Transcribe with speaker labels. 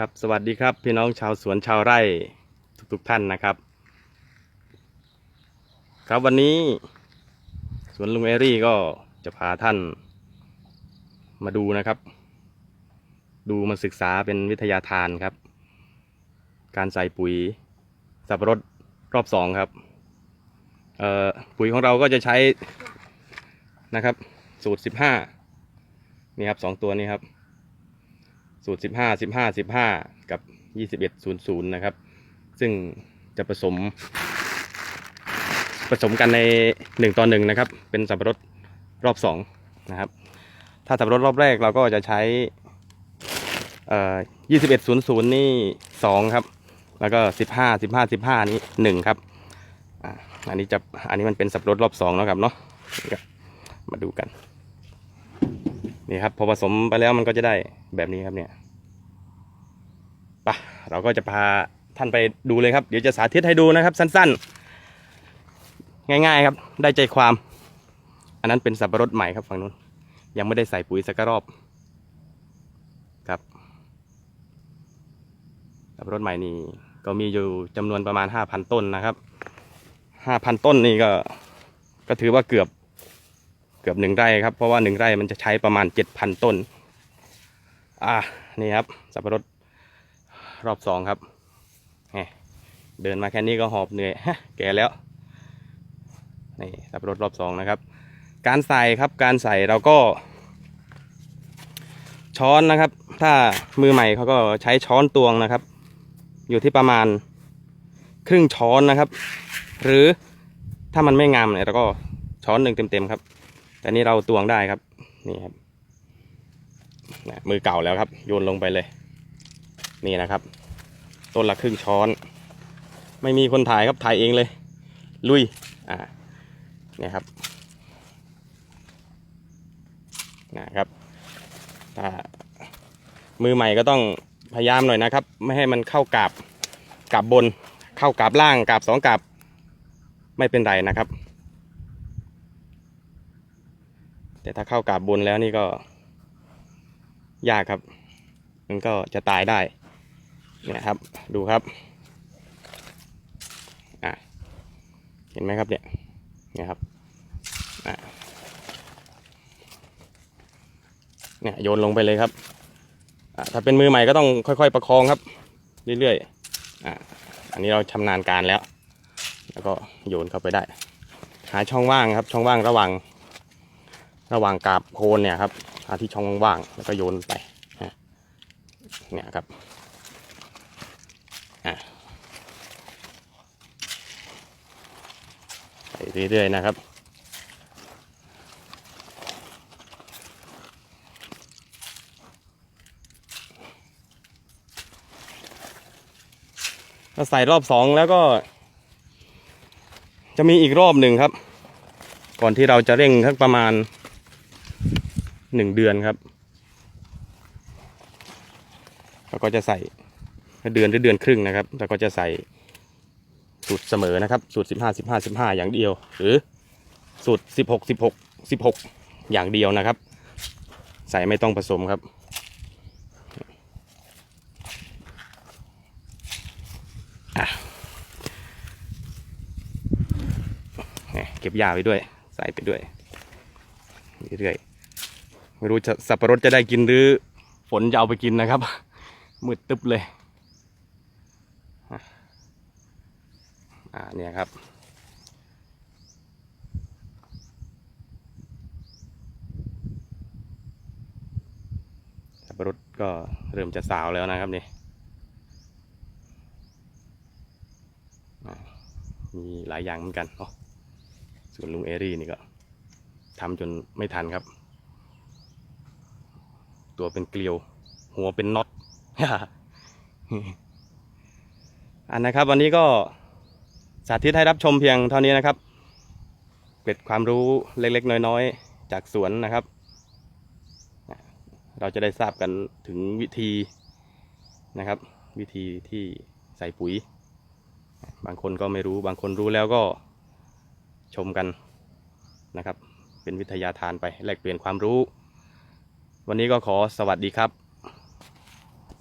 Speaker 1: ครับสวัสดีครับพี่น้องชาวสวนชาวไร่ทุกๆท่านนะครับ ครับวันนี้ สวนลุงเอรี่ก็จะพาท่าน มาดูนะครับ ดูมาศึกษาเป็นวิทยาทานครับ การใส่ปุ๋ยสับปะรดรอบสองครับเอ่อปุ๋ยของเราก็จะใช้นะครับ สูตรสิบห้านี่ครับสองตัวนี้ครับ สูตร 15 15 15 กับ 21 00 นะครับ ซึ่งจะผสม ผสมกันใน 1ต่อ1นะครับ เป็นสับปะรดรอบ 2 นะครับ ถ้าสับปะรดรอบแรกเราก็จะใช้เอ่อ21 00 นี่ 2 ครับ แล้วก็ 15 15 15 นี้ 1 ครับอ่าอันนี้จะ อันนี้มันเป็นสับปะรดรอบ2แล้วครับเนาะมาดูกันนี่ครับพอผสมไปแล้วมันก็จะได้แบบนี้ครับเนี่ย เราก็จะพาท่านไปดูเลยครับ เดี๋ยวจะสาธิตให้ดูนะครับ สั้นๆ ง่ายๆครับ ได้ใจความ อันนั้นเป็นสับปะรดใหม่ครับฝั่งนู้น ยังไม่ได้ใส่ปุ๋ยสักรอบครับสับปะรดใหม่นี่ก็มีอยู่จำนวนประมาณห้าพันต้นนะครับห้าพันต้นนี่ก็ก็ถือว่าเกือบเกือบหนึ่งไร่ครับ เพราะว่าหนึ่งไร่มันจะใช้ประมาณเจ็ดพันต้น อ่านี่ครับ สับปะรด รอบสองครับเดินมาแค่นี้ก็หอบเหนื่อยแก่แล้วนี่สับปะรดรอบสองนะครับ การใส่ครับการใส่เราก็ ช้อนนะครับ ถ้ามือใหม่เขาก็ใช้ช้อนตวงนะครับ อยู่ที่ประมาณครึ่งช้อนนะครับ หรือถ้ามันไม่งามเนี่ยเราก็ช้อนหนึ่งเต็มๆครับ แต่นี่เราตวงได้ครับนี่ครับมือเก่าแล้วครับโยนลงไปเลย นี่นะครับ ต้นละครึ่งช้อน ไม่มีคนถ่ายครับถ่ายเองเลย ลุยอ่าเนี่ยครับนะครับถ้ามือใหม่ก็ต้องพยายามหน่อยนะครับ ไม่ให้มันเข้ากาบกาบบน เข้ากาบล่างกาบสองกาบไม่เป็นไรนะครับ แต่ถ้าเข้ากาบบนแล้วนี่ก็ยากครับ มันก็จะตายได้ เนี่ยครับ ดูครับอะเห็นไหมครับเนี่ยเนี่ยครับอะเนี่ยโยนลงไปเลยครับอะถ้าเป็นมือใหม่ก็ต้องค่อยๆประคองครับ เรื่อยๆอะอันนี้เราชำนาญการแล้ว แล้วก็โยนเข้าไปได้ หาช่องว่างครับ ช่องว่างระหว่าง ระหว่างกาบโคนเนี่ยครับหาที่ช่องว่างแล้วก็โยนไปเนี่ยครับอะไป เรื่อยๆนะครับ ถ้าใส่รอบสองแล้วก็ จะมีอีกรอบหนึ่งครับ ก่อนที่เราจะเร่งสักประมาณหนึ่งเดือนครับเราก็จะใส่เดือนหรือเดือนครึ่งนะครับแล้วก็จะใส่ สูตรเสมอนะครับสูตรสิบห้าสิบห้าสิบห้าอย่างเดียว หรือสูตรสิบหกสิบหกสิบหกอย่างเดียวนะครับ ใส่ไม่ต้องผสมครับเก็บยาไปด้วย ใส่ไปด้วยเรื่อยๆไม่รู้จะสับปะรดจะได้กินหรือฝนจะเอาไปกินนะครับมืดตึ๊บเลยอะ อ่าเนี่ยครับ สับปะรดก็เริ่มจะสาวแล้วนะครับนี่มีหลายอย่างเหมือนกันเนาะส่วนลุงเอรี่นี่ก็ทำจนไม่ทันครับ ตัวเป็นเกลียว หัวเป็นน็อตอันนะครับวันนี้ก็ สาธิตให้รับชมเพียงเท่านี้นะครับ เกร็ดความรู้เล็กๆ น้อยๆ จากสวนนะครับ เราจะได้ทราบกันถึงวิธีนะครับ วิธีที่ใส่ปุ๋ย บางคนก็ไม่รู้บางคนรู้แล้วก็ชมกันนะครับ เป็นวิทยาทานไปแลกเปลี่ยนความรู้ วันนี้ก็ขอสวัสดีครับ